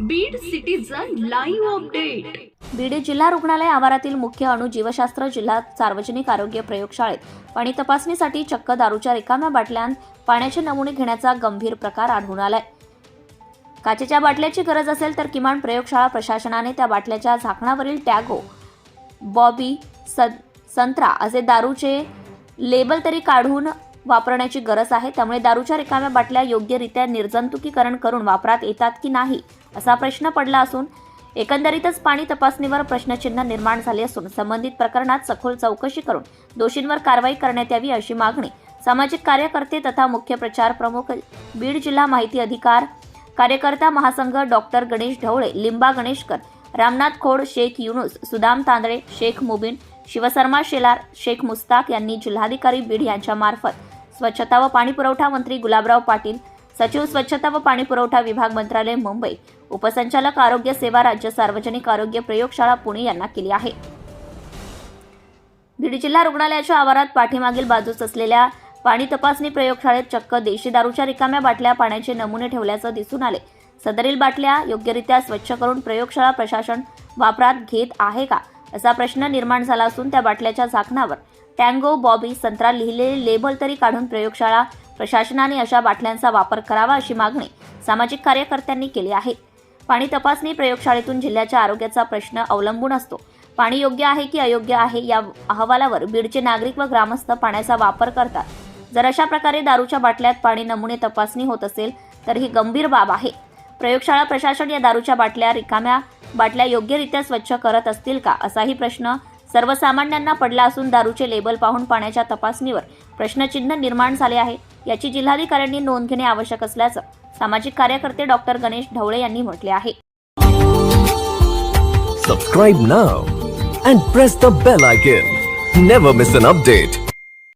Beed citizen live update. Beed जिल्हा रुग्णालय आवारातील मुख्य अणुजीवशास्त्र जिल्हा सार्वजनिक आरोग्य प्रयोगशाळेत पाणी तपासणीसाठी चक्क दारूच्या रिकाम्या बाटल्यांत पाण्याचे नमुने घेण्याचा गंभीर प्रकार आढळून आलाय. काचेच्या बाटल्याची गरज असेल तर किमान प्रयोगशाळा प्रशासनाने त्या बाटल्याच्या झाकणावरील टॅगो बॉबी सं संत्रा असे दारूचे लेबल तरी काढून वापरण्याची गरज आहे. त्यामुळे दारूच्या रिकाम्या बाटल्या योग्यरित्या निर्जंतुकीकरण करून वापरात येतात की नाही असा प्रश्न पडला असून एकंदरीतच पाणी तपासणीवर प्रश्नचिन्ह निर्माण झाले असून संबंधित प्रकरणात सखोल चौकशी करून दोषींवर कारवाई करण्यात यावी अशी मागणी सामाजिक कार्यकर्ते तथा मुख्य प्रचार प्रमुख बीड जिल्हा माहिती अधिकार कार्यकर्ता महासंघ डॉक्टर गणेश ढवळे लिंबा गणेशकर रामनाथ खोड शेख युनुस सुदाम तांदळे शेख मुबीन शिवशर्मा शेलार शेख मुस्ताक यांनी जिल्हाधिकारी बीड यांच्यामार्फत स्वच्छता व पाणी पुरवठा मंत्री गुलाबराव पाटील सचिव स्वच्छता व पाणी पुरवठा विभाग मंत्रालय मुंबई उपसंचालक आरोग्य सेवा राज्य सार्वजनिक आरोग्य प्रयोगशाळा पुणे यांना केली आहे. बीड जिल्हा रुग्णालयाच्या आवारात पाठीमागील बाजूस असलेल्या पाणी तपासणी प्रयोगशाळेत चक्क देशी दारूच्या रिकाम्या बाटल्या पाण्याचे नमुने ठेवल्याचं दिसून आले. सदरील बाटल्या योग्यरित्या स्वच्छ करून प्रयोगशाळा प्रशासन वापरात घेत आहे का असा प्रश्न निर्माण झाला असून त्या बाटल्याच्या झाकणावर टँगो बॉबी संत्रा लिहिलेले लेबल तरी काढून प्रयोगशाळा प्रशासनाने अशा बाटल्यांचा वापर करावा अशी मागणी सामाजिक कार्यकर्त्यांनी केली आहे. पाणी तपासणी प्रयोगशाळेतून जिल्ह्याच्या आरोग्याचा प्रश्न अवलंबून असतो. पाणी योग्य आहे की अयोग्य आहे या अहवालावर बीडचे नागरिक व ग्रामस्थ पाण्याचा वापर करतात. जर अशा प्रकारे दारूच्या बाटल्यात पाणी नमुने तपासणी होत असेल तर ही गंभीर बाब आहे. प्रयोगशाळा प्रशासन या दारूच्या बाटल्या रिकाम्या बाटल्या योग्यरित्या स्वच्छ करत असतील का असाही प्रश्न सर्वसामान्यांना पडला असून दारूचे लेबल पाहून पाण्याच्या तपासणीवर प्रश्नचिन्ह निर्माण झाले आहे. याची जिल्हाधिकाऱ्यांनी नोंद घेणे आवश्यक असल्याचं सामाजिक कार्यकर्ते डॉक्टर गणेश ढवळे यांनी म्हटले आहे. Subscribe now and press the bell icon never miss an update